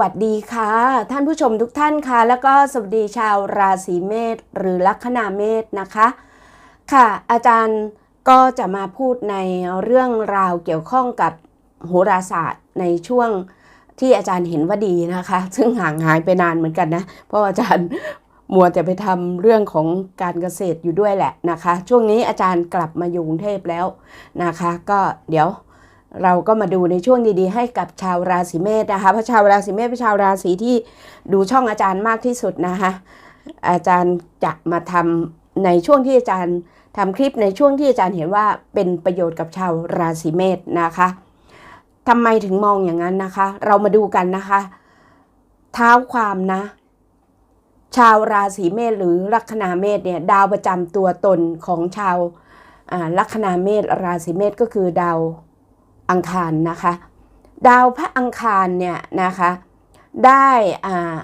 วัสดีค่ะ ท่านผู้ชมทุกท่านค่ะ แล้วก็สวัสดีชาวราศีเมษหรือลัคนาเมษนะคะ ค่ะ อาจารย์ก็จะมาพูดในเรื่องราวเกี่ยวข้องกับโหราศาสตร์ในช่วงที่อาจารย์เห็นว่าดีนะคะ ซึ่งห่างหายไปนานเหมือนกันนะ เพราะอาจารย์มัวแต่ไปทำเรื่องของการเกษตรอยู่ด้วยแหละนะคะ ช่วงนี้อาจารย์กลับมาอยู่กรุงเทพแล้วนะคะ ก็เดี๋ยว เราก็มาดูในช่วงดีๆ ให้กับชาวราศีเมษนะคะเพราะชาวราศีเมษเป็นชาวราศีที่ดูช่องอาจารย์มากที่สุดนะคะอาจารย์จะมาทำในช่วงที่อาจารย์ทำคลิปในช่วงที่อาจารย์เห็นว่าเป็นประโยชน์กับชาวราศีเมษนะคะทำไมถึงมองอย่างนั้นนะคะ เรามาดูกันนะคะเท้าความนะ ชาวราศีเมษหรือลัคนาเมษเนี่ยดาวประจำตัวตนของชาวลัคนาเมษราศีเมษก็คือดาว อังคารนะคะ ดาวพระอังคารเนี่ยนะคะได้อ่า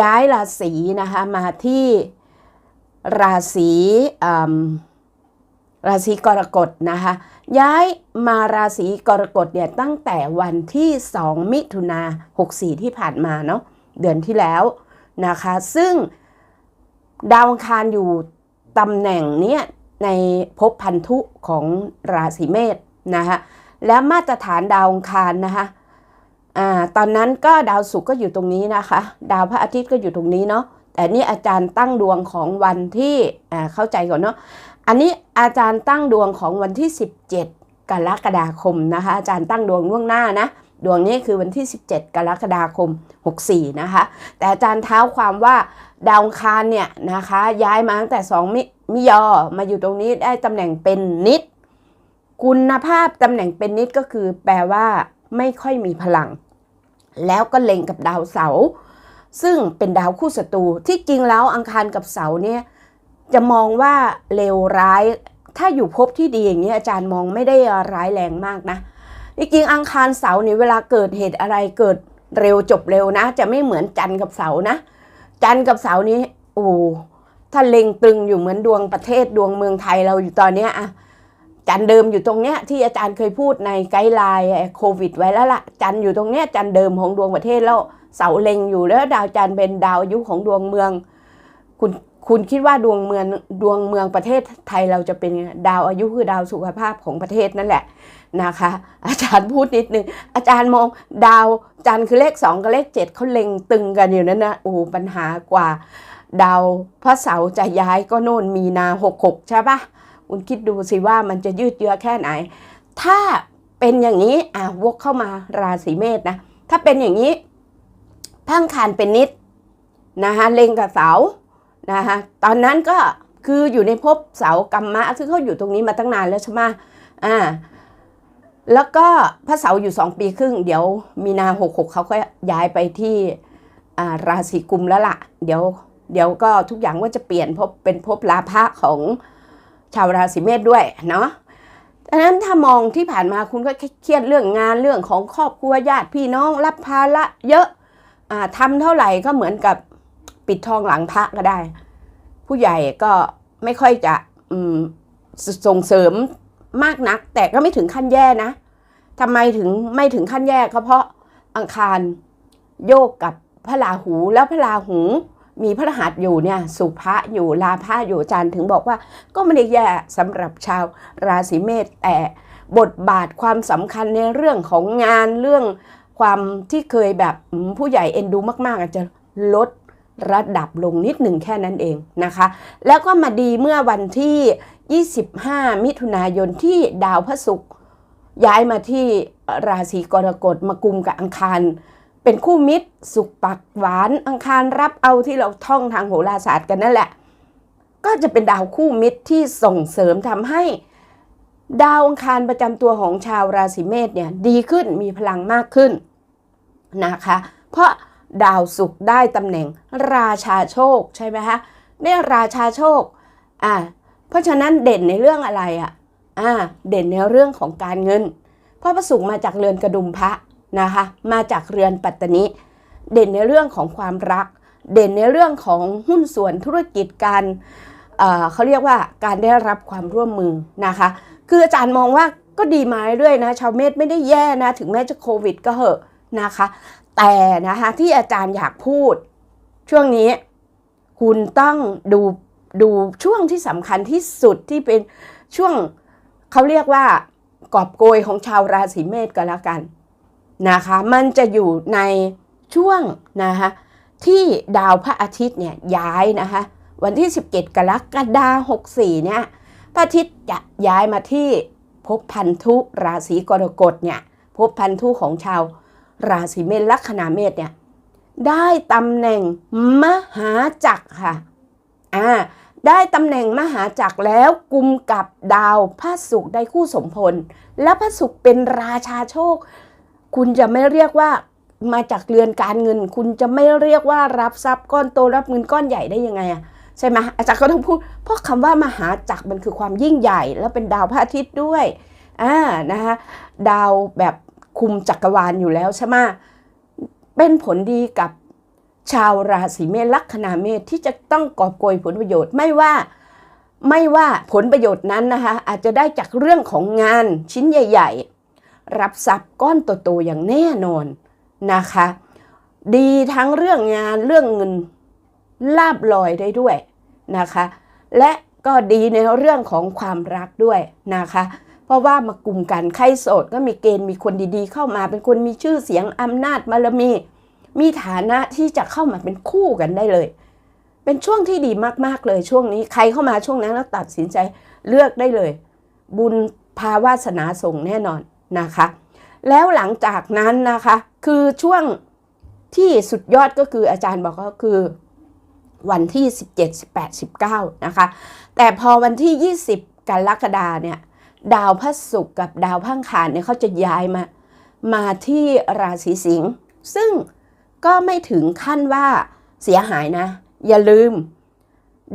ย้ายราศีนะคะมาที่ราศีราศีกรกฎนะคะย้ายมาราศีกรกฎเนี่ยตั้งแต่วันที่ 2 มิถุนา64 ที่ผ่านมาเนาะเดือนที่แล้วนะคะซึ่งดาวอังคารอยู่ตำแหน่งเนี้ยในภพพันธุของราศีเมษนะคะ และมาตรฐานดาวองคารนะคะอ่าตอนนั้นก็ดาวศุกร์ก็อยู่ตรงนี้นะคะ ดาวพระอาทิตย์ก็อยู่ตรงนี้เนาะแต่นี่อาจารย์ตั้งดวงของวันที่อ่าเข้าใจก่อนเนาะอันนี้อาจารย์ตั้งดวงของวันที่ 17 กรกฎาคมนะคะ อาจารย์ตั้งดวงล่วงหน้านะดวงนี้คือวันที่ 17 กรกฎาคม 64 นะคะ แต่อาจารย์เท้าความว่าดาวองคารเนี่ยนะคะ ย้ายมาตั้งแต่2มิมิยอมาอยู่ตรงนี้ได้ตำแหน่งเป็นนิด คุณภาพตำแหน่งเป็นนิดก็คือ แปลว่า ไม่ค่อยมีพลัง แล้วก็เล็งกับดาวเสาร์ซึ่งเป็นดาวคู่ศัตรูที่จริงแล้วอังคารกับเสาเนี่ยจะมองว่าเลวร้าย ถ้าอยู่ภพที่ดีอย่างนี้อาจารย์มองไม่ได้ร้ายแรงมากนะจริงอังคารเสาเนี่ยเวลาเกิดเหตุอะไรเกิดเร็วจบเร็วนะ จะไม่เหมือนจันทร์กับเสานะ จันทร์กับเสานี้โอ้ถ้าเล็งตึงอยู่เหมือนดวงประเทศดวงเมืองไทยเราอยู่ตอนเนี้ยอะ จันเดิมอยู่ตรงเนี้ยที่อาจารย์เคยพูดในไกด์ไลน์โควิด ไว้แล้วล่ะ จันอยู่ตรงเนี้ยจันเดิมของดวงประเทศแล้วเสาเล็งอยู่แล้วดาวจันเป็นดาวอายุของดวงเมือง คุณคุณคิดว่าดวงเมืองดวงเมืองประเทศไทยเราจะเป็นดาวอายุคือดาวสุขภาพของประเทศนั่นแหละนะคะ อาจารย์พูดนิดนึงอาจารย์มองดาวจันทร์คือเลขสองกับเลขเจ็ดเขาเล็งตึงกันอยู่นั่นนะโอ้ปัญหากว่า ดาวพระเสาร์จะย้ายก็โน่นมีนาหกหกใช่ปะ คุณคิดดูสิว่ามันจะยืดเยื้อแค่ไหน ถ้าเป็นอย่างนี้อะวกเข้ามาราศีเมษนะ ถ้าเป็นอย่างนี้พังคารเป็นนิดนะคะเล็งกับเสานะคะตอนนั้นก็คืออยู่ในภพเสากรรมะ ซึ่งเขาอยู่ตรงนี้มาตั้งนานแล้วใช่ไหมอ่าแล้วก็พระเสาอยู่สองปีครึ่ง เดี๋ยวมีนาหกหกเขาก็ย้ายไปที่อ่าราศีกุมแล้วล่ะ เดี๋ยวเดี๋ยวก็ทุกอย่างว่าจะเปลี่ยนพบเป็นภพลาภะของ ชาวราศีเมษด้วยเนาะดังนั้นถ้ามองที่ผ่านมาคุณก็เครียดเรื่องงานเรื่องของครอบครัวญาติพี่น้องรับภาระเยอะอ่าทำเท่าไหร่ก็เหมือนกับปิดทองหลังพระก็ได้ ผู้ใหญ่ก็ไม่ค่อยจะอืมสส่งเสริมมากนัก แต่ก็ไม่ถึงขั้นแย่นะทำไมถึงไม่ถึงขั้นแย่ก็เพราะอังคารโยกกับพระราหูแล้วพระราหู มีพระรหัสอยู่เนี่ยสุภะอยู่ลาภะอยู่อาจารย์ถึงบอกว่า ก็ไม่ได้แย่สำหรับชาวราศีเมษแต่บทบาทความสำคัญในเรื่องของงานเรื่องความที่เคยแบบผู้ใหญ่เอ็นดูมาก ๆ อาจจะลดระดับลงนิดหนึ่งแค่นั้นเองนะคะ แล้วก็มาดีเมื่อวันที่ 25 มิถุนายนที่ดาวพระศุกร์ย้ายมาที่ราศีกรกฎมากุมกับอังคาร เป็นคู่มิตร สุขปักหวานอังคารรับเอาที่เราท่องทางโหราศาสตร์กันนั่นแหละ ก็จะเป็นดาวคู่มิตรที่ส่งเสริมทำให้ ดาวอังคารประจำตัวของชาวราศีเมษเนี่ยดีขึ้นมีพลังมากขึ้นนะคะ เพราะดาวศุกร์ได้ตำแหน่งราชาโชคใช่ไหมคะเนี่ยราชาโชคอ่าเพราะฉะนั้นเด่นในเรื่องอะไรอะอ่าเด่นในเรื่องของการเงิน เพราะพระศุกร์มาจากเรือนกระดุมพระ นะคะมาจากเรือนปัตตนิเด่นในเรื่องของความรัก เด่นในเรื่องของหุ้นส่วนธุรกิจการเเขาเรียกว่าการได้รับความร่วมมือนะคะ คืออาจารย์มองว่าก็ดีมาเรื่อยๆนะชาวเมษไม่ได้แย่นะ ถึงแม้จะโควิดก็เหอะนะคะ แต่นะคะที่อาจารย์อยากพูด ช่วงนี้คุณต้องดูดูช่วงที่สำคัญที่สุดที่เป็นช่วงเขาเรียกว่ากอบโกยของชาวราศีเมษก็แล้วกัน นะคะมันจะอยู่ในช่วงนะคะที่ดาวพระอาทิตย์เนี่ยย้ายนะคะวันที่ 17 กรกฎาคม64เนี่ยพระอาทิตย์จะย้ายมาที่ภพพันธุราศีกรกฎเนี่ยภพพันธุของชาวราศีเมษลัคนาเมษเนี่ยได้ตำแหน่งมหาจักรค่ะอ่าได้ตำแหน่งมหาจักรแล้วกุมกับดาวพระศุกร์ได้คู่สมพล และพระศุกร์เป็นราชาโชค คุณจะไม่เรียกว่ามาจากเรือนการเงิน คุณจะไม่เรียกว่ารับทรัพย์ก้อนโตรับเงินก้อนใหญ่ได้ยังไงอะใช่ไหมอาจารย์ก็ต้องพูด เพราะคำว่ามหาจักรมันคือความยิ่งใหญ่ แล้วเป็นดาวพระอาทิตย์ด้วยอ่านะคะดาวแบบคุมจักรวาลอยู่แล้วใช่ไหมเป็นผลดีกับชาวราศีเมษลัคนาเมษที่จะต้องกอบโกยผลประโยชน์ไม่ว่าไม่ว่าผลประโยชน์นั้นนะคะอาจจะได้จากเรื่องของงานชิ้นใหญ่ ๆ รับทรัพย์ก้อนโตๆอย่างแน่นอนนะคะ ดีทั้งเรื่องงานเรื่องเงินลาบลอยได้ด้วยนะคะ และก็ดีในเรื่องของความรักด้วยนะคะ เพราะว่ามากลุ่มกันใครโสดก็มีเกณฑ์มีคนดีๆ เข้ามาเป็นคนมีชื่อเสียงอำนาจบารมี มีฐานะที่จะเข้ามาเป็นคู่กันได้เลย เป็นช่วงที่ดีมากๆเลยช่วงนี้ใครเข้ามาช่วงนั้นแล้วตัดสินใจเลือกได้เลย บุญภาวาสนาส่งแน่นอน นะคะ แล้วหลังจากนั้นนะคะ คือช่วงที่สุดยอดก็คืออาจารย์บอกก็คือวันที่ 17 18 19 นะคะ แต่พอวันที่ 20 กรกฎาเนี่ย ดาวพระศุกร์กับดาวพังคารเนี่ยเขาจะย้ายมา มาที่ราศีสิงห์ ซึ่งก็ไม่ถึงขั้นว่าเสียหายนะ อย่าลืม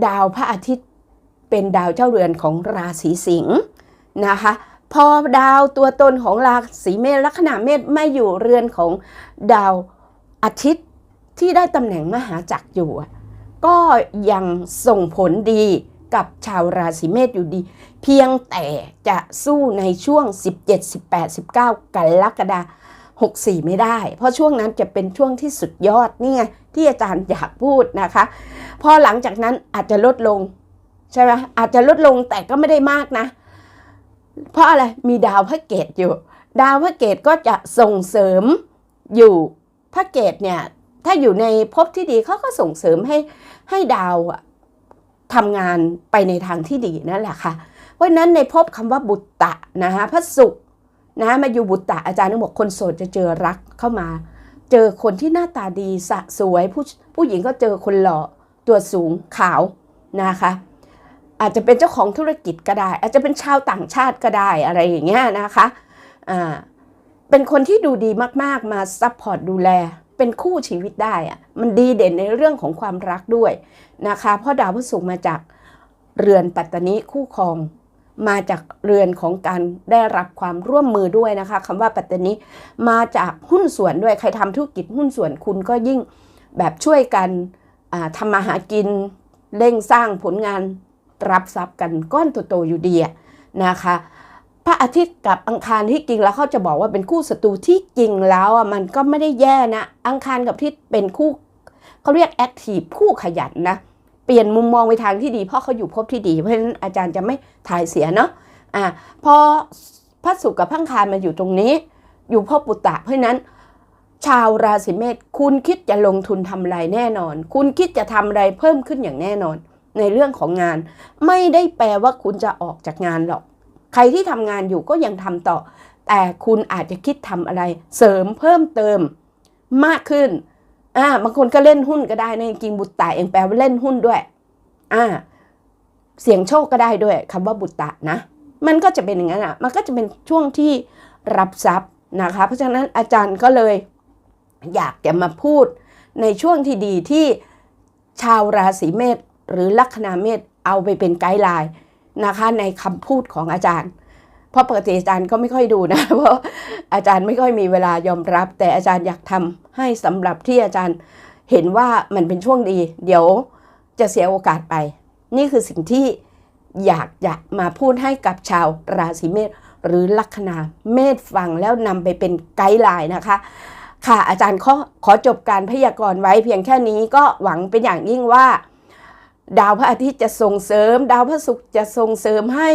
ดาวพระอาทิตย์เป็นดาวเจ้าเรือนของราศีสิงห์นะคะ พอดาวตัวตนของราศีเมษลัคนาเมษไม่อยู่เรือนของดาวอาทิตย์ที่ได้ตำแหน่งมหาจักรอยู่ ก็ยังส่งผลดีกับชาวราศีเมษอยู่ดี เพียงแต่จะสู้ในช่วง 17 18 19กรกฎาคม64 ไม่ได้ เพราะช่วงนั้นจะเป็นช่วงที่สุดยอดนี่ไงที่อาจารย์อยากพูดนะคะ พอหลังจากนั้นอาจจะลดลงใช่ไหมอาจจะลดลงแต่ก็ไม่ได้มากนะ เพราะอะไรมีดาวพระเกตอยู่ ดาวพระเกตก็จะส่งเสริมอยู่พระเกตเนี่ยถ้าอยู่ในภพที่ดีเขาก็ส่งเสริมให้ให้ดาวทำงานไปในทางที่ดีนั่นแหละค่ะเพราะนั้นในภพคำว่าบุตตะนะคะพระศุกร์นะมาอยู่บุตตะอาจารย์นึกบอกคนโสดจะเจอรักเข้ามา เจอคนที่หน้าตาดีสะสวยผู้ผู้หญิงก็เจอคนหล่อตัวสูงขาวนะคะ อาจจะเป็นเจ้าของธุรกิจก็ได้ อาจจะเป็นชาวต่างชาติก็ได้อะไรอย่างเงี้ยนะคะอ่าเป็นคนที่ดูดีมากๆมาซัพพอร์ตดูแล เป็นคู่ชีวิตได้อะมันดีเด่นในเรื่องของความรักด้วยนะคะเพราะดาวพฤหัสมาจากเรือนปัตตานิคู่ครองมาจากเรือนของการได้รับความร่วมมือด้วยนะคะคำว่าปัตตานิมาจากหุ้นส่วนด้วยใครทำธุรกิจหุ้นส่วนคุณก็ยิ่งแบบช่วยกันทำมาหากินเร่งสร้างผลงาน รับทรัพย์กันก้อนโตๆอยู่ดีนะคะ พระอาทิตย์กับอังคารที่จริงแล้วเขาจะบอกว่าเป็นคู่ศัตรูที่จริงแล้วอะมันก็ไม่ได้แย่นะ อังคารกับทิตย์เป็นคู่เขาเรียกแอคทีฟคู่ขยันนะเปลี่ยนมุมมองไปทางที่ดีเพราะเขาอยู่ภพที่ดี เพราะฉะนั้นอาจารย์จะไม่ถ่ายเสียเนาะอะพอพระศุกร์กับพังคารมาอยู่ตรงนี้ อยู่ภพปุตตะ เพราะนั้น ชาวราศีเมษคุณคิดจะลงทุนทำอะไรแน่นอน คุณคิดจะทำอะไรเพิ่มขึ้นอย่างแน่นอน ในเรื่องของงาน ไม่ได้แปลว่าคุณจะออกจากงานหรอก ใครที่ทำงานอยู่ก็ยังทำต่อ แต่คุณอาจจะคิดทำอะไร เสริมเพิ่มเติมมากขึ้นอ่าบางคนก็เล่นหุ้นก็ได้นะจริงบุตรตะเองแปลว่าเล่นหุ้นด้วยอ่าเสียงโชคก็ได้ด้วยคำว่าบุตรตะนะ มันก็จะเป็นอย่างนั้นอะ มันก็จะเป็นช่วงที่รับทรัพย์นะคะ เพราะฉะนั้นอาจารย์ก็เลยอยากจะมาพูดในช่วงที่ดีที่ชาวราศีเมษ หรือลัคนาเมษเอาไปเป็นไกด์ไลน์นะคะในคำพูดของอาจารย์ เพราะปกติอาจารย์ก็ไม่ค่อยดูนะ เพราะอาจารย์ไม่ค่อยมีเวลายอมรับ แต่อาจารย์อยากทำให้สำหรับที่อาจารย์เห็นว่ามันเป็นช่วงดี เดี๋ยวจะเสียโอกาสไป นี่คือสิ่งที่อยากจะมาพูดให้กับชาวราศีเมษหรือลัคนาเมษฟังแล้วนำไปเป็นไกด์ไลน์นะคะ ค่ะอาจารย์ขอขอจบการพยากรณ์ไว้เพียงแค่นี้ก็หวังเป็นอย่างยิ่งว่า ดาวพระอาทิตย์จะส่งเสริม ดาวพระศุกร์จะส่งเสริมให้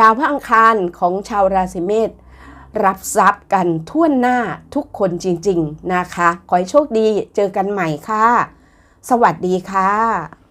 ดาวพระอังคารของชาวราศีเมษรับทรัพย์กันทั่วหน้าทุกคนจริง ๆ นะคะ ขอให้โชคดีเจอกันใหม่ค่ะ สวัสดีค่ะ